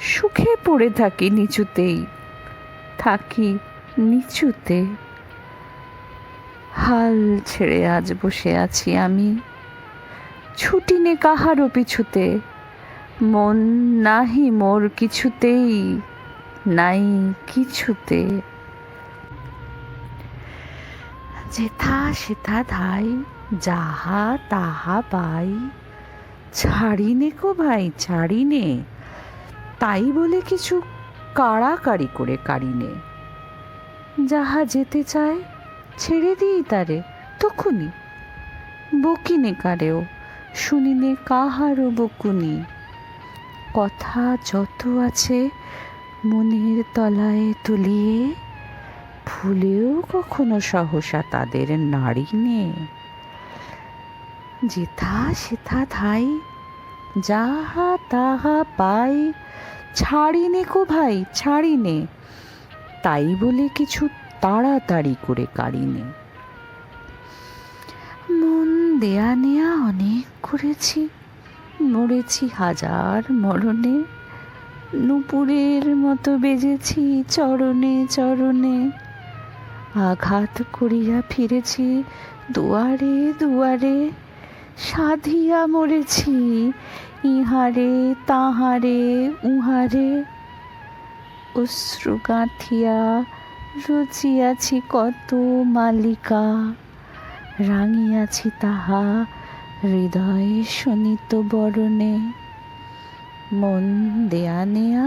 সুখে পড়ে থাকি নিচুতেই, থাকি নিচুতে। হাল ছেড়ে আজ বসে আছি আমি, ছুটি নে কাহারও পিছুতে। মন নাহি মোর কিছুতেই, নাই কিছুতে। যেথা সেথা ধাই, যাহা তাহা পাই ছাড়ি নে কো ভাই ছাড়ি নে তাই বলে কিছু কাড়াকাড়ি করে কাড়ি নে যাহা যেতে চায় ছেড়ে দিই তারে তখনই বকিনে কারেও, শুনিনে কাহারও বকুনি। কথা যত আছে মনের তলায় তুলিয়ে, ভুলেও কখনো সহসা তাদের নাড়ি নে যেথা সেথা ধাই, যাহা তাহা পাই ছাড়ি নে কো ভাই ছাড়ি নে তাই বলে কিছু তাড়াতাড়ি করে কাড়ি নে মন দেয়া নেয়া অনেক করেছি মরেছি হাজার মরণে। নুপুরের মতো বেজেছি চরণে চরণে। আঘাত করিয়া ফিরেছি দুয়ারে দুয়ারে। সাধিয়া মরেছি, ইহারে, তাহারে, উহারে। অশ্রু গাঁথিয়া রচিয়াছি কত মালিকা, রাঙিয়াছি তাহা হৃদয়ে শোনিত বরণে। মন দেয়া নেয়া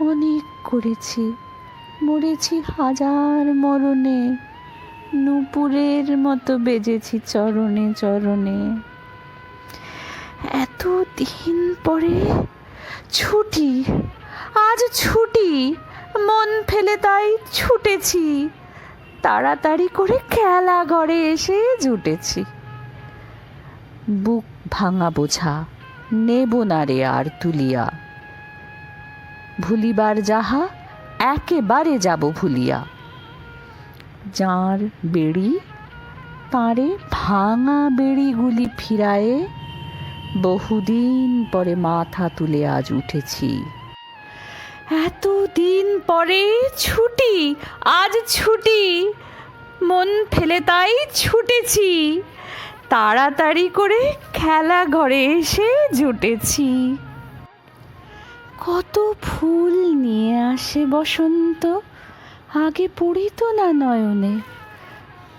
অনেক করেছি, মরেছি হাজার মরণে। নুপুরের মতো বেজেছি চরণে চরণে। এত দিন পরে ছুটি, আজ ছুটি, মন ফেলে তাই ছুটেছি। তাড়াতাড়ি করে খেলা ঘরে এসে জুটেছি। বুক ভাঙা বোঝা, নেব না রে আর তুলিয়া। ভুলিবার যাহা, একেবারে যাব ভুলিয়া। যাঁর বেড়ি, তাঁরে ভাঙা বেড়িগুলি ফিরায়ে বহুদিন পরে মাথা তুলে আজ উঠেছি। এত দিন পরে ছুটি, আজ ছুটি। মন ফেলে তাই ছুটেছি। তাড়াতাড়ি করে খেলা ঘরে এসে জুটেছি। কত ফুল নিয়ে আসে বসন্ত, আগে পড়িত না নয়নে।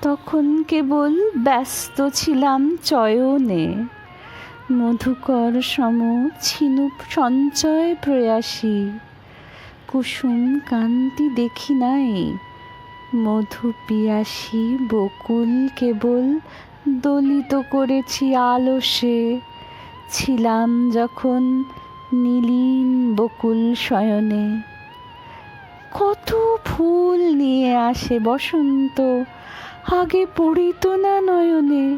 তখন কেবল ব্যস্ত ছিলাম চয়নে। মধুকর সম ছিনুপ সঞ্চয় প্রয়াসী। কুসুম কান্তি দেখি নাই। মধু পিয়াসী বকুল কেবল দলিত করেছি আলসে। ছিলাম যখন নীলীন বকুল শয়নে। কত ফুল নিয়ে আসে বসন্ত, আগে পড়িত না নয়নে।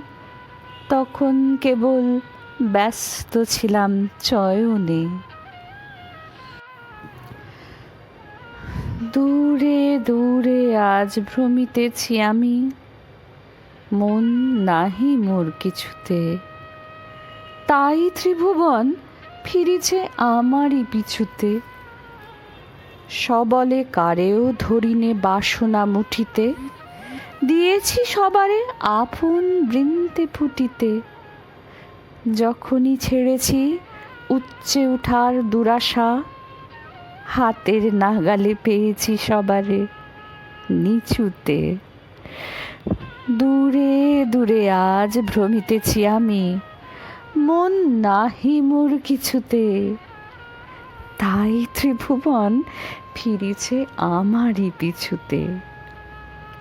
তখন কেবল ব্যস্ত ছিলাম চয়নে দূরে দূরে আজ ভ্রমিতেছি আমি। মন নাহি মোর কিছুতে। তাই ত্রিভুবন ফিরিছে আমারই পিছুতে। সবলে কারেও ধরিনে বাসনা মুঠিতে। দিয়েছি সবারে আপন বৃন্তে ফুটিতে। যখনই ছেড়েছি উচ্চে উঠার দুরাশা, হাতের নাগালে পেয়েছি সবারে নিচুতে। দূরে দূরে আজ ভ্রমিতেছি আমি, মন নাহি মোর কিছুতে। তাই ত্রিভুবন ফিরিছে আমারই পিছুতে।